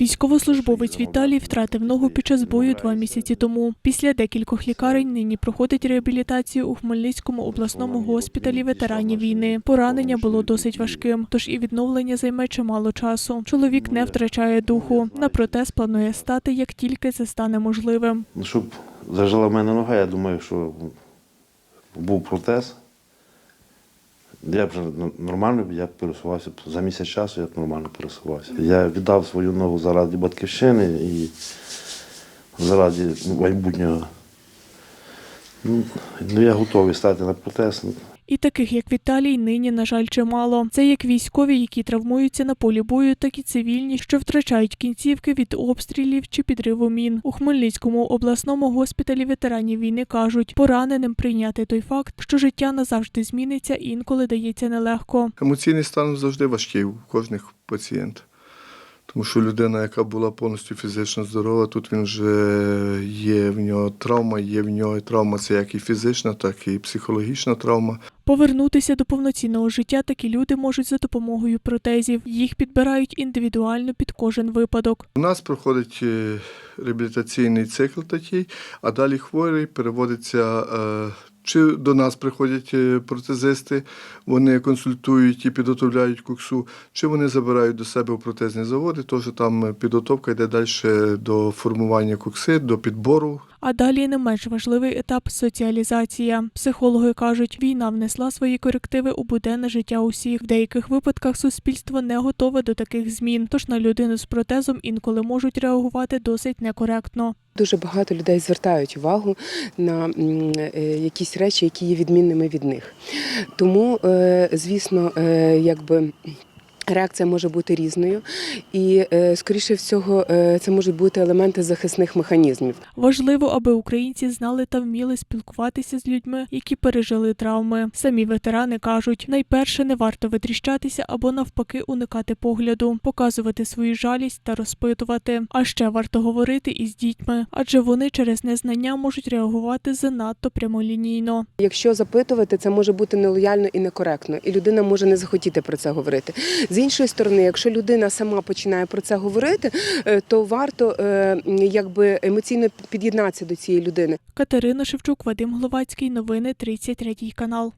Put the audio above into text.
Військовослужбовець Віталій втратив ногу під час бою два місяці тому. Після декількох лікарень нині проходить реабілітацію у Хмельницькому обласному госпіталі ветеранів війни. Поранення було досить важким, тож і відновлення займе чимало часу. Чоловік не втрачає духу. На протез планує стати, як тільки це стане можливим. Ну, щоб зажила в мене нога, я думаю, що був протез. Я вже нормально я пересувався за місяць часу, я нормально пересувався. Я віддав свою ногу заради батьківщини і заради майбутнього. Ну, ну, я готовий стати на протез. Ну, І таких, як Віталій, нині, на жаль, чимало. Це як військові, які травмуються на полі бою, так і цивільні, що втрачають кінцівки від обстрілів чи підриву мін. У Хмельницькому обласному госпіталі ветеранів війни кажуть, пораненим прийняти той факт, що життя назавжди зміниться, інколи дається нелегко. Емоційний стан завжди важкий у кожних пацієнтів. Тому що людина, яка була повністю фізично здорова, тут він вже є в нього травма, є в нього травма, це як і фізична, так і психологічна травма. Повернутися до повноцінного життя такі люди можуть за допомогою протезів. Їх підбирають індивідуально під кожен випадок. У нас проходить е, реабілітаційний цикл такий, а далі хворий переводиться. Чи до нас приходять е, протезисти, вони консультують і підготовляють куксу, чи вони забирають до себе в протезні заводи, теж там е, підготовка йде далі до формування кукси, до підбору А далі не менш важливий етап соціалізація. Психологи кажуть, війна внесла свої корективи у буденне життя усіх. В деяких випадках суспільство не готове до таких змін, тож на людину з протезом інколи можуть реагувати досить некоректно. Дуже багато людей звертають увагу на е, якісь речі, які є відмінними від них. Тому, е, звісно, е, якби. Реакція може бути різною, і е, скоріше всього е, це можуть бути елементи захисних механізмів. Важливо, аби українці знали та вміли спілкуватися з людьми, які пережили травми. Самі ветерани кажуть, найперше не варто витріщатися або навпаки уникати погляду, показувати свою жалість та розпитувати. А ще варто говорити із дітьми, адже вони через незнання можуть реагувати занадто прямолінійно. Якщо запитувати, це може бути нелояльно і некоректно, і людина може не захотіти про це говорити. З іншої сторони, якщо людина сама починає про це говорити, е, то варто е, якби емоційно під'єднатися до цієї людини. Катерина Шевчук, Вадим Гловацький. Новини 33 канал.